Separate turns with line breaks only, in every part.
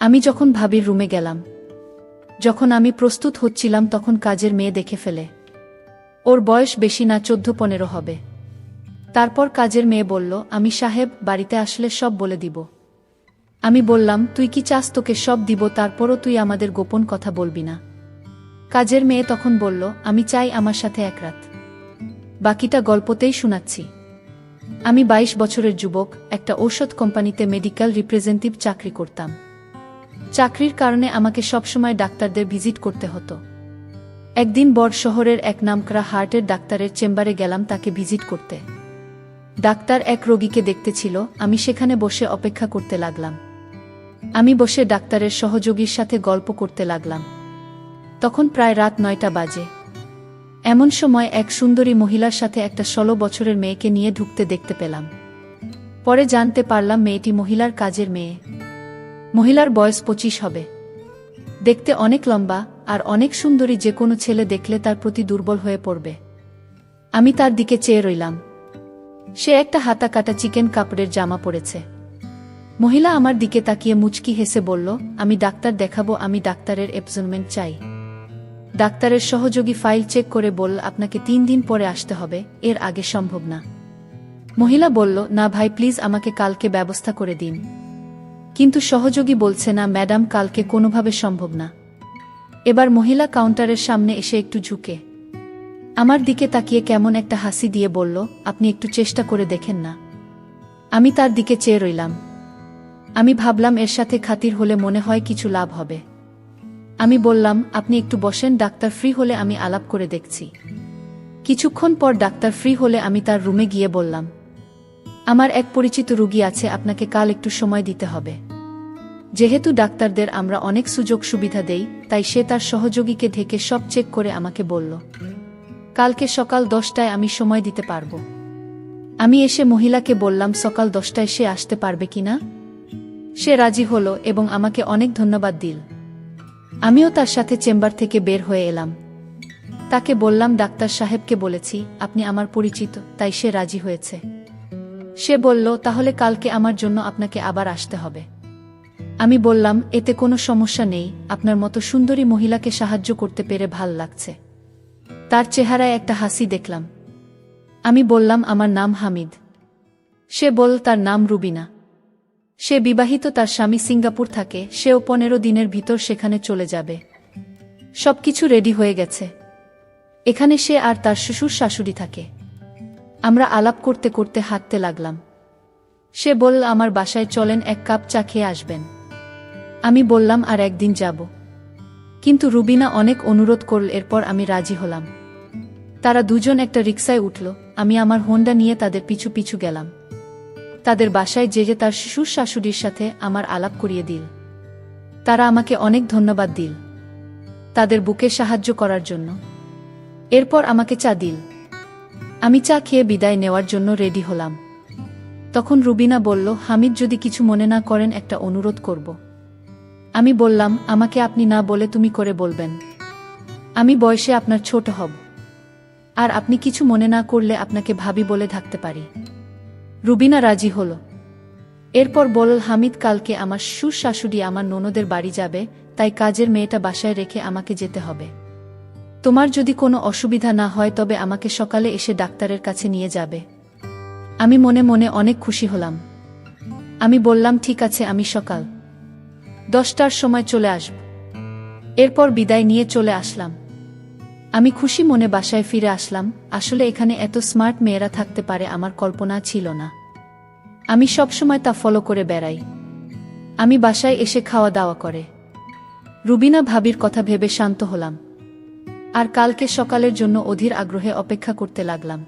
আমি যখন ভাবির রুমে গেলাম, যখন আমি প্রস্তুত হচ্ছিলাম তখন কাজের মেয়ে দেখে ফেলে। ওর বয়স বেশি না, চোদ্দ পনেরো হবে। তারপর কাজের মেয়ে বলল, আমি সাহেব, বাড়িতে আসলে সব বলে দিব। আমি বললাম, তুই কি চাস তোকে সব দিব, তারপরও তুই আমাদের গোপন কথা বলবি না? কাজের মেয়ে তখন বলল, আমি চাই আমার সাথে এক রাত। বাকিটা গল্পতেই শোনাচ্ছি। আমি ২২ বছরের যুবক, একটা ঔষধ কোম্পানিতে মেডিকেল রিপ্রেজেন্টেটিভ চাকরি করতাম। চাকরির কারণে আমাকে সবসময় ডাক্তারদের ভিজিট করতে হতো। একদিন বড় শহরের এক নামকরা হার্টের ডাক্তারের চেম্বারে গেলাম তাকে ভিজিট করতে। ডাক্তার এক রোগীকে দেখতে ছিল, আমি সেখানে বসে অপেক্ষা করতে লাগলাম। আমি বসে ডাক্তারের সহযোগীর সাথে গল্প করতে লাগলাম। তখন প্রায় রাত নয়টা বাজে। এমন সময় এক সুন্দরী মহিলার সাথে একটা ষোলো বছরের মেয়েকে নিয়ে ঢুকতে দেখতে পেলাম। পরে জানতে পারলাম মেয়েটি মহিলার কাজের মেয়ে। মহিলার বয়স পঁচিশ হবে। দেখতে অনেক লম্বা আর অনেক সুন্দরী যে কোনো ছেলে দেখলে তার প্রতি দুর্বল হয়ে পড়বে। আমি তার দিকে চেয়ে রইলাম। সে একটা হাতা কাটা চিকেন কাপড়ের জামা পরেছে। মহিলা আমার দিকে তাকিয়ে মুচকি হেসে বলল, আমি ডাক্তার দেখাবো, আমি ডাক্তারের অ্যাপয়েন্টমেন্ট চাই। ডাক্তারের সহযোগী ফাইল চেক করে বলল, আপনাকে তিন দিন পরে আসতে হবে, এর আগে সম্ভব না। মহিলা বলল, না ভাই প্লিজ আমাকে কালকে ব্যবস্থা করে দিন। কিন্তু সহযোগী বলছে না, ম্যাডাম, কালকে কোনোভাবে সম্ভব না। এবার মহিলা কাউন্টারের সামনে এসে একটু ঝুঁকে। আমার দিকে তাকিয়ে কেমন একটা হাসি দিয়ে বলল, আপনি একটু চেষ্টা করে দেখেন না। আমি তার দিকে চেয়ে রইলাম। আমি ভাবলাম এর সাথে খাতির হলে মনে হয় কিছু লাভ হবে। আমি বললাম, আপনি একটু বসেন, ডাক্তার ফ্রি হলে আমি আলাপ করে দেখছি। কিছুক্ষণ পর ডাক্তার ফ্রি হলে আমি তার রুমে গিয়ে বললাম আমার এক পরিচিত রুগী আছে, আপনাকে কাল একটু সময় দিতে হবে। যেহেতু ডাক্তারদের আমরা অনেক সুযোগ সুবিধা দেই, তাই সে তার সহযোগীকে ঢেকে সব চেক করে আমাকে বলল, কালকে সকাল দশটায় আমি সময় দিতে পারব। আমি এসে মহিলাকে বললাম, সকাল দশটায় সে আসতে পারবে কিনা সে রাজি হলো এবং আমাকে অনেক ধন্যবাদ দিল। আমিও তার সাথে চেম্বার থেকে বের হয়ে এলাম। তাকে বললাম, ডাক্তার সাহেবকে বলেছি, আপনি আমার পরিচিত, তাই সে রাজি হয়েছে। সে বলল, তাহলে কালকে আমার জন্য আপনাকে আবার আসতে হবে। আমি বললাম, এতে কোনো সমস্যা নেই, আপনার মতো সুন্দরী মহিলাকে সাহায্য করতে পেরে ভালো লাগছে। তার চেহারায় একটা হাসি দেখলাম। আমি বললাম, আমার নাম হামিদ। সে বল, তার নাম রুবিনা। সে বিবাহিত, তার স্বামী সিঙ্গাপুর থাকে, সেও পনেরো দিনের ভিতর সেখানে চলে যাবে। সবকিছু রেডি হয়ে গেছে। এখানে সে আর তার শ্বশুর শাশুড়ি থাকে। আমরা আলাপ করতে করতে হাঁটতে লাগলাম। সে বলল, আমার বাসায় চলেন, এক কাপ চা খেয়ে আসবেন। আমি বললাম, আর একদিন যাব। কিন্তু রুবিনা অনেক অনুরোধ করল, এরপর আমি রাজি হলাম। তারা দুজন একটা রিক্সায় উঠল। আমি আমার হোন্ডা নিয়ে তাদের পিছু পিছু গেলাম। তাদের বাসায় যে তার শ্বশুর শাশুড়ির সাথে আমার আলাপ করিয়ে দিল। তারা আমাকে অনেক ধন্যবাদ দিল তাদের বুকে সাহায্য করার জন্য। এরপর আমাকে চা দিল। আমি চা খেয়ে বিদায় নেওয়ার জন্য রেডি হলাম। তখন রুবিনা বলল, হামিদ যদি কিছু মনে না করেন, একটা অনুরোধ করব। আমি বললাম, আমাকে আপনি না বলে তুমি করে বলবেন। আমি বয়সে আপনার ছোট হব। আর আপনি কিছু মনে না করলে আপনাকে ভাবি বলে থাকতে পারি। রুবিনা রাজি হল। এরপর বলল, হামিদ, কালকে আমার শ্বশুর শাশুড়ি আমার ননদের বাড়ি যাবে, তাই কাজের মেয়েটা বাসায় রেখে আমাকে যেতে হবে। তোমার যদি কোনো অসুবিধা না হয় তবে আমাকে সকালে এসে ডাক্তারের কাছে নিয়ে যাবে। আমি মনে মনে অনেক খুশি হলাম। আমি বললাম, ঠিক আছে, আমি সকাল। দশটার সময় চলে আসব। এরপর বিদায় নিয়ে চলে আসলাম। আমি খুশি মনে বাসায় ফিরে আসলাম। আসলে এখানে এত স্মার্ট মেয়েরা থাকতে পারে আমার কল্পনা ছিল না। আমি সবসময় তা ফলো করে বেড়াই। আমি বাসায় এসে খাওয়া দাওয়া করে। রুবিনা ভাবির কথা ভেবে শান্ত হলাম। আর কালকে সকালের জন্য অধীর আগ্রহে অপেক্ষা করতে লাগলাম।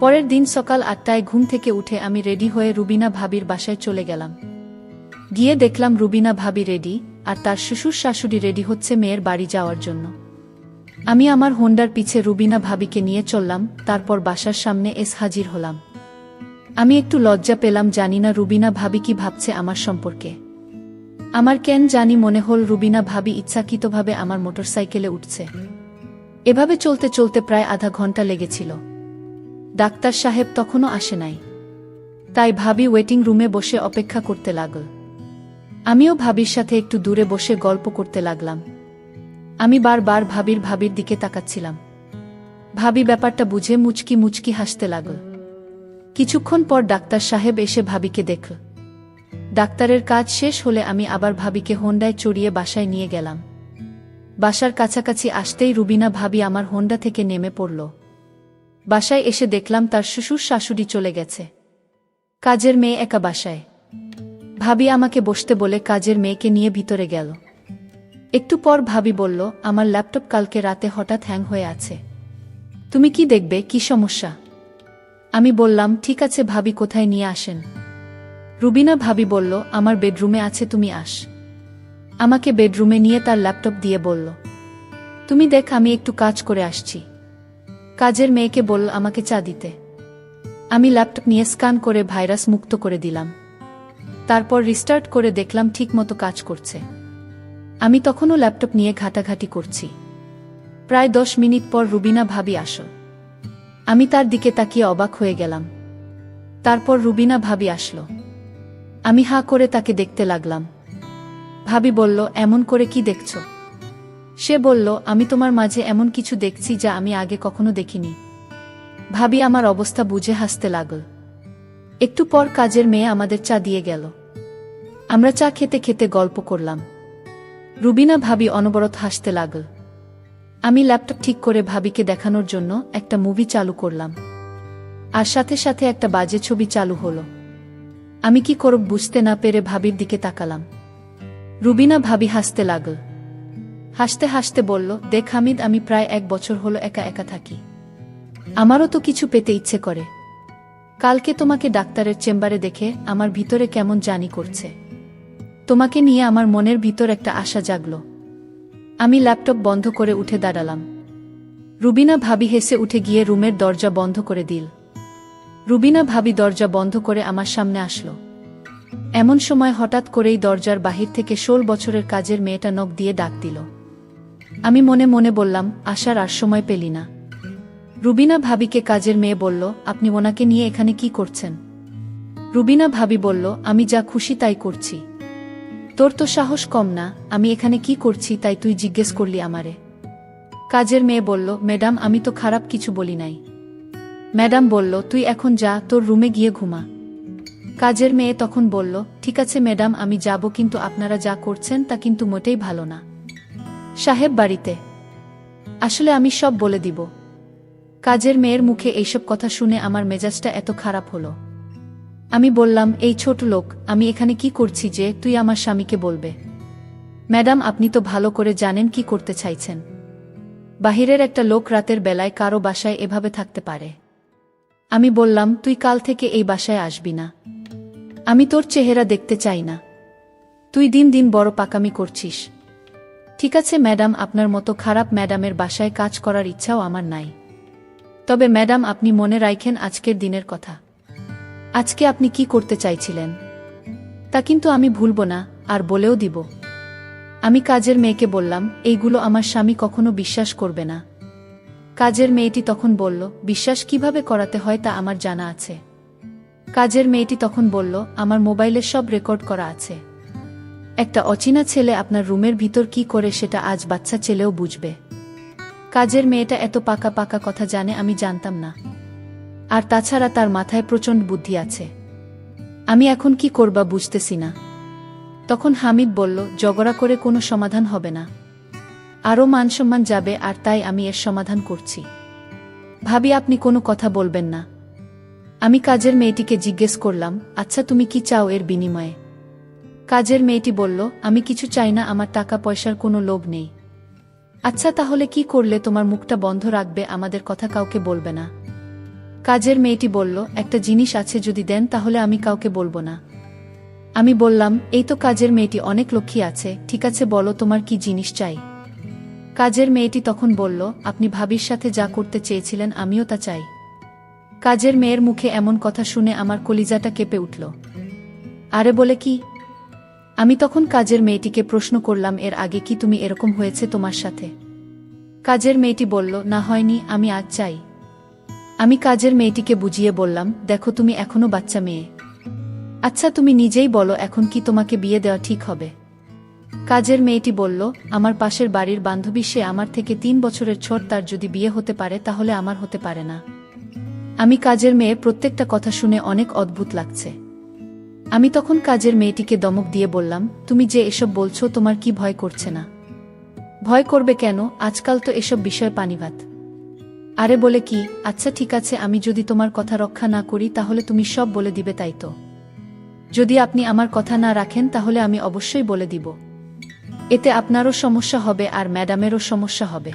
পরের দিন সকাল আটটায় ঘুম থেকে উঠে আমি রেডি হয়ে রুবিনা ভাবির বাসায় চলে গেলাম। গিয়ে দেখলাম রুবিনা ভাবি রেডি, আর তার শ্বশুর শাশুড়ি রেডি হচ্ছে মেয়ের বাড়ি যাওয়ার জন্য। আমি আমার হোন্ডার পিছে রুবিনা ভাবিকে নিয়ে চললাম, তারপর বাসার সামনে এস হাজির হলাম। আমি একটু লজ্জা পেলাম জানি না রুবিনা ভাবি কি ভাবছে আমার সম্পর্কে। আমার কেন জানি মনে হল রুবিনা ভাবি ইচ্ছাকৃতভাবে আমার মোটরসাইকেলে উঠছে। এভাবে চলতে চলতে প্রায় আধা ঘণ্টা লেগেছিল। ডাক্তার সাহেব তখনও আসে নাই। তাই ভাবি ওয়েটিং রুমে বসে অপেক্ষা করতে লাগল। আমিও ভাবির সাথে একটু দূরে বসে গল্প করতে লাগলাম। আমি বারবার ভাবির ভাবির দিকে তাকাচ্ছিলাম। ভাবি ব্যাপারটা বুঝে মুচকি মুচকি হাসতে লাগল। কিছুক্ষণ পর ডাক্তার সাহেব এসে ভাবিকে দেখল। ডাক্তারের কাজ শেষ হলে আমি আবার ভাবিকে হোন্ডায় চড়িয়ে বাসায় নিয়ে গেলাম। বাসার কাছাকাছি আসতেই রুবিনা ভাবি আমার হোন্ডা থেকে নেমে পড়ল। বাসায় এসে দেখলাম তার শ্বশুর শাশুড়ি চলে গেছে। কাজের মেয়ে একা বাসায়। ভাবি আমাকে বসতে বলে কাজের মেয়েকে নিয়ে ভিতরে গেল। একটু পর ভাবি বলল, আমার ল্যাপটপ কালকে রাতে হঠাৎ হ্যাং হয়ে আছে। তুমি কি দেখবে? কি সমস্যা? আমি বললাম, ঠিক আছে ভাবি, কোথায় নিয়ে আসেন? রুবিনা ভাবি বলল, আমার বেডরুমে আছে, তুমি আস। আমাকে বেডরুমে নিয়ে তার ল্যাপটপ দিয়ে বলল, তুমি দেখ, আমি একটু কাজ করে আসছি। কাজের মেয়েকে বলল, আমাকে চা দিতে। আমি ল্যাপটপ নিয়ে স্ক্যান করে ভাইরাস মুক্ত করে দিলাম। তারপর রিস্টার্ট করে দেখলাম ঠিকমতো কাজ করছে। আমি তখনও ল্যাপটপ নিয়ে ঘাটাঘাটি করছি। প্রায় দশ মিনিট পর রুবিনা ভাবি, আসো। আমি তার দিকে তাকিয়ে অবাক হয়ে গেলাম। তারপর রুবিনা ভাবি, আসলো। আমি হা করে তাকে দেখতে লাগলাম। ভাবি বলল, এমন করে কি দেখছ? সে বলল, আমি তোমার মাঝে এমন কিছু দেখছি যা আমি আগে কখনো দেখিনি। ভাবি, আমার অবস্থা বুঝে হাসতে লাগল। একটু পর কাজের মেয়ে আমাদের চা দিয়ে গেল। আমরা চা খেতে খেতে গল্প করলাম। রুবিনা, ভাবি অনবরত হাসতে লাগল। আমি ল্যাপটপ ঠিক করে ভাবিকে দেখানোর জন্য একটা মুভি চালু করলাম। আর সাথে সাথে একটা বাজে ছবি চালু হলো। আমি কি করব বুঝতে না পেরে ভাবির দিকে তাকালাম। রুবিনা ভাবি হাসতে লাগল। হাসতে হাসতে বলল, দেখ হামিদ, আমি প্রায় এক বছর হলো একা একা থাকি। আমারও তো কিছু পেতে ইচ্ছে করে। কালকে তোমাকে ডাক্তারের চেম্বারে দেখে আমার ভিতরে কেমন জানি করছে। তোমাকে নিয়ে আমার মনের ভিতর একটা আশা জাগল। আমি ল্যাপটপ বন্ধ করে উঠে দাঁড়ালাম। রুবিনা ভাবি হেসে উঠে গিয়ে রুমের দরজা বন্ধ করে দিল। রুবিনা ভাবি দরজা বন্ধ করে আমার সামনে আসলো। এমন সময় হঠাৎ করেই দরজার বাহির থেকে ষোল বছরের কাজের মেয়েটা নখ দিয়ে ডাক দিল। আমি মনে মনে বললাম, আসার আর সময় পেলি না। রুবিনা ভাবিকে কাজের মেয়ে বলল, আপনি ওনাকে নিয়ে এখানে কি করছেন? রুবিনা ভাবি বলল, আমি যা খুশি তাই করছি। তোর তো সাহস কম না, আমি এখানে কি করছি তাই তুই জিজ্ঞেস করলি আমারে। কাজের মেয়ে বলল, ম্যাডাম, আমি তো খারাপ কিছু বলি নাই। ম্যাডাম বলল, তুই এখন যা, তোর রুমে গিয়ে ঘুমা। কাজের মেয়ে তখন বলল, ঠিক আছে ম্যাডাম, আমি যাব, কিন্তু আপনারা যা করছেন তা কিন্তু মোটেই ভালো না। সাহেব বাড়িতে। আসলে আমি সব বলে দিব। কাজের মেয়ের মুখে এইসব কথা শুনে আমার মেজাজটা এত খারাপ হলো। আমি বললাম, এই ছোট লোক, আমি এখানে কি করছি যে তুই আমার স্বামীকে বলবে? ম্যাডাম, আপনি তো ভালো করে জানেন কি করতে চাইছেন। বাহিরের একটা লোক রাতের বেলায় কারও বাসায় এভাবে থাকতে পারে। আমি বললাম, তুই কাল থেকে এই বাসায় আসবি না। আমি তোর চেহারা দেখতে চাই না। তুই দিন দিন বড় পাকামি করছিস। ঠিক আছে, ম্যাডাম, আপনার মতো খারাপ ম্যাডামের বাসায় কাজ করার ইচ্ছাও আমার নাই। তবে ম্যাডাম, আপনি মনে রাখেন আজকের দিনের কথা। আজকে আপনি কি করতে চাইছিলেন? তা কিন্তু আমি ভুলব না, আর বলেও দিব। আমি কাজের মেয়েকে বললাম, এইগুলো আমার স্বামী কখনো বিশ্বাস করবে না। কাজের মেয়েটি তখন বলল, বিশ্বাস কীভাবে করাতে হয় তা আমার জানা আছে। কাজের মেয়েটি তখন বলল, আমার মোবাইলে সব রেকর্ড করা আছে। একটা অচেনা ছেলে আপনার রুমের ভিতর কি করে সেটা আজ বাচ্চা ছেলেও বুঝবে। কাজের মেয়েটা এত পাকা পাকা কথা জানে আমি জানতাম না। আর তাছাড়া তার মাথায় প্রচণ্ড বুদ্ধি আছে। আমি এখন কি করবা বুঝতেছি না। তখন হামিদ বলল, জগড়া করে কোনো সমাধান হবে না। আরও মানসম্মান যাবে আর তাই আমি এর সমাধান করছি। ভাবি আপনি কোনো কথা বলবেন না। আমি কাজের মেয়েটিকে জিজ্ঞেস করলাম আচ্ছা তুমি কি চাও এর বিনিময়ে? কাজের মেয়েটি বলল, আমি কিছু চাই না, আমার টাকা পয়সার কোনো লোভ নেই। আচ্ছা তাহলে কি করলে তোমার মুখটা বন্ধ রাখবে, আমাদের কথা কাউকে বলবে না? কাজের মেয়েটি বলল, একটা জিনিস আছে, যদি দেন, তাহলে আমি কাউকে বলব না। আমি বললাম, এই তো কাজের মেয়েটি অনেক লক্ষ্মী আছে, ঠিক আছে, বলো তোমার কি জিনিস চাই? কাজের মেয়েটি তখন বলল, আপনি ভাবির সাথে যা করতে চেয়েছিলেন, আমিও তা চাই। কাজের মেয়ের মুখে এমন কথা শুনে আমার কলিজাটা কেঁপে উঠল। আরে বলে কি? আমি তখন কাজের মেয়েটিকে প্রশ্ন করলাম, এর আগে কি তুমি এরকম হয়েছে তোমার সাথে? কাজের মেয়েটি বলল, না হয়নি, আমি আজ চাই। আমি কাজের মেয়েটিকে বুঝিয়ে বললাম, দেখো তুমি এখনও বাচ্চা মেয়ে। আচ্ছা তুমি নিজেই বলো এখন কি তোমাকে বিয়ে দেওয়া ঠিক হবে? কাজের মেয়েটি বলল, আমার পাশের বাড়ির বান্ধবী, সে আমার থেকে তিন বছরের ছোট, তার যদি বিয়ে হতে পারে তাহলে আমার হতে পারে না। আমি কাজের মেয়ে, প্রত্যেকটা কথা শুনে অনেক অদ্ভুত লাগছে। আমি তখন কাজের মেয়েটিকে দমক দিয়ে বললাম, তুমি যে এসব বলছো, তোমার কি ভয় করছে না? ভয় করবে কেন? আজকাল তো এসব বিষয় পানিভাত। আরে বলে কি? আচ্ছা ঠিক আছে, আমি যদি তোমার কথা রক্ষা না করি, তাহলে তুমি সব বলে দিবে তাই তো? যদি আপনি আমার কথা না রাখেন, তাহলে আমি অবশ্যই বলে দিব। এতে আপনারও সমস্যা হবে আর ম্যাডামেরও সমস্যা হবে।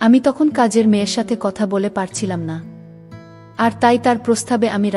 আমি তখন কাজের মেয়ের সাথে কথা বলে পারছিলাম না। আর তাই তার প্রস্তাবে আমি